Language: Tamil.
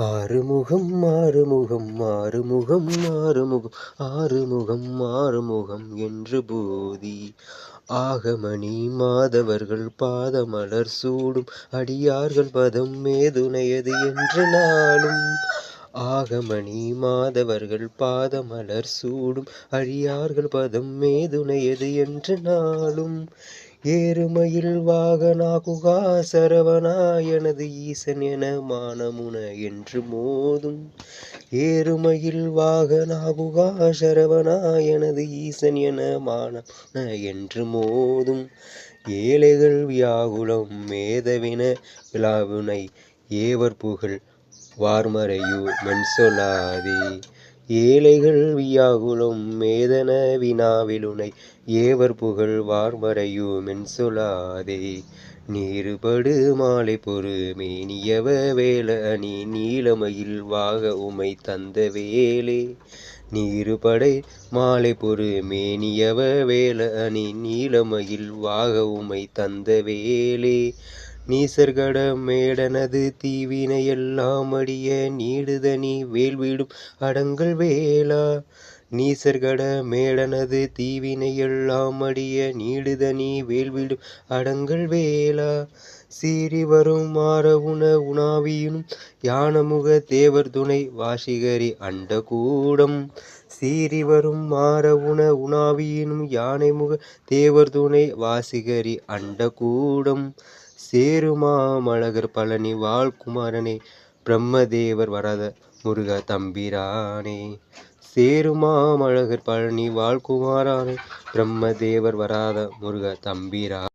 ஆறுமுகம் ஆறுமுகம் ஆறுமுகம் ஆறுமுகம் ஆறுமுகம் ஆறுமுகம் என்று போதி. ஆகமணி மாதவர்கள் பாதமலர் சூடும் அடியார்கள் பதம் மேதுணையது என்று நாளும். ஆகமணி மாதவர்கள் பாதமலர் சூடும் அடியார்கள் பதம் மேதுணையது என்று நாளும். ஏறுமையில் வாகனா குகா சரவணா எனது ஈசன் என மானமுன என்று மோதும். ஏறுமையில் வாகனா குகா சரவணா எனது ஈசன் என மானமுன என்று மோதும். ஏழைகள் வியாகுலம் மேதவின விழாவினை ஏவர் புகழ் வார்மறையு மென்சொலாதே ஏழைகள் வியாகுலம் மேதன வினாவிலுனை ஏவர் புகழ் வார்மறையு மென்சொலாதே நீருபடு மாலை பொறு மேனியவ வேல அணி நீலமயில் வாக உமை தந்த வேலே நீருபடை மாலை பொறு மேனியவ வேல அணி நீலமயில் வாக உமை தந்த வேலே நீசர்கட மேடனது தீவினை எல்லாம் அடிய நீடுதனி வேல்விடும் அடங்கல் வேளா. நீசர்கட மேடனது தீவினை எல்லாம் அடிய நீடுதனி வேல்விடும் அடங்கல் வேளா. சீறி வரும் மாறவுண உணாவியினும் யானமுக தேவர் துணை வாசிகரி அண்டகூடம் சீறி வரும் மாறவுண உணாவியினும் யானைமுக தேவர் துணை வாசிகரி அண்டகூடம் சேருமா மழகர் பழனி வாழ்குமாரனே பிரம்மதேவர் வரத முருக தம்பிரானே. சேருமா மழகர் பழனி வாழ்குமாரானே பிரம்மதேவர் வராத முருக தம்பிரா